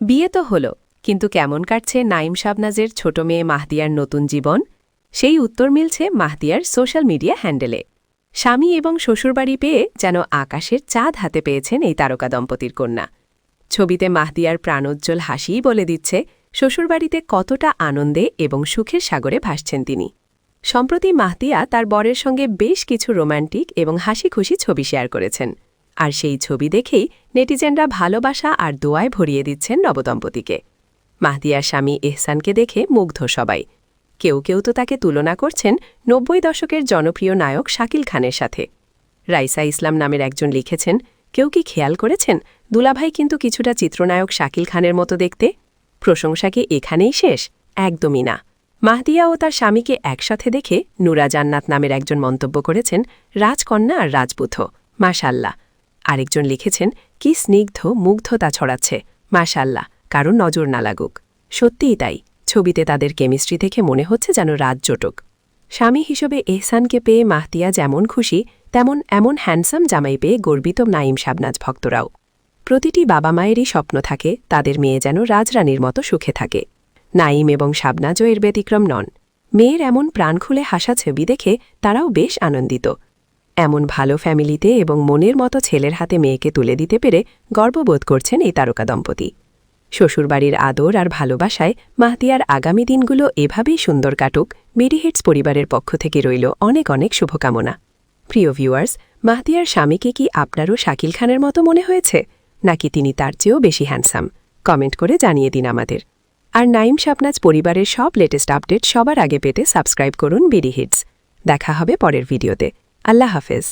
বিয়ে তো হলো, কিন্তু কেমন কাটছে নাইম শাবনাজের ছোট মেয়ে মাহদিয়ার নতুন জীবন? সেই উত্তর মিলছে মাহদিয়ার সোশ্যাল মিডিয়া হ্যান্ডেলে। স্বামী এবং শ্বশুরবাড়ি পেয়ে যেন আকাশের চাঁদ হাতে পেয়েছেন এই তারকা দম্পতির কন্যা। ছবিতে মাহদিয়ার প্রাণোজ্জ্বল হাসিই বলে দিচ্ছে, শ্বশুরবাড়িতে কতটা আনন্দে এবং সুখের সাগরে ভাসছেন তিনি। সম্প্রতি মাহদিয়া তার বরের সঙ্গে বেশ কিছু রোমান্টিক এবং হাসি খুশি ছবি শেয়ার করেছেন। আর সেই ছবি দেখেই নেটিজেনরা ভালোবাসা আর দোয়ায় ভরিয়ে দিচ্ছেন নবদম্পতিকে। মাহদিয়ার স্বামী এহসানকে দেখে মুগ্ধ সবাই। কেউ কেউ তো তাকে তুলনা করছেন নব্বই দশকের জনপ্রিয় নায়ক শাকিল খানের সাথে। রাইসা ইসলাম নামের একজন লিখেছেন, কেউ কি খেয়াল করেছেন? দুলাভাই কিন্তু কিছুটা চিত্রনায়ক শাকিল খানের মতো দেখতে। প্রশংসা কি এখানেই শেষ? একদমই না। মাহদিয়া ও তার স্বামীকে একসাথে দেখে নুরা জান্নাত নামের একজন মন্তব্য করেছেন, রাজকন্যা আর রাজপুথ মাশাল্লাহ। আরেকজন লিখেছেন, কি স্নিগ্ধ, মুগ্ধতা ছড়াচ্ছে। মাশাল্লাহ কারও নজর না লাগুক। সত্যিই তাই। ছবিতে তাদের কেমিস্ট্রি দেখে মনে হচ্ছে যেন রাত জোটক। স্বামী হিসেবে এহসানকে পেয়ে মাহতিয়া যেমন খুশি, তেমন এমন হ্যান্ডসাম জামাই পেয়ে গর্বিত নাইম শাবনাজ ভক্তরাও। প্রতিটি বাবা মায়েরই স্বপ্ন থাকে, তাদের মেয়ে যেন রাজরানীর মতো সুখে থাকে। নাইম এবং শাবনাজও এর ব্যতিক্রম নন। মেয়ের এমন প্রাণ খুলে হাসা ছবি দেখে তারাও বেশ আনন্দিত। এমন ভালো ফ্যামিলিতে এবং মনের মতো ছেলের হাতে মেয়েকে তুলে দিতে পেরে গর্ববোধ করছেন এই তারকা দম্পতি। শ্বশুরবাড়ির আদর আর ভালোবাসায় মাহতিয়ার আগামী দিনগুলো এভাবেই সুন্দর কাটুক মেরিহেটস পরিবারের পক্ষ থেকে রইল অনেক অনেক শুভকামনা। প্রিয় ভিউয়ার্স মাহদিয়ার স্বামীকে কি আপনারও শাকিল খানের মতো মনে হয়েছে? নাকি তিনি তার চেয়েও বেশি হ্যান্ডসাম? কমেন্ট করে জানিয়ে দিন আমাদের। আর নাইম শাবনাজ পরিবারের সব লেটেস্ট আপডেট সবার আগে পেতে সাবস্ক্রাইব করুন বিডি হিটস দেখা হবে পরের ভিডিওতে। আল্লাহ হাফেজ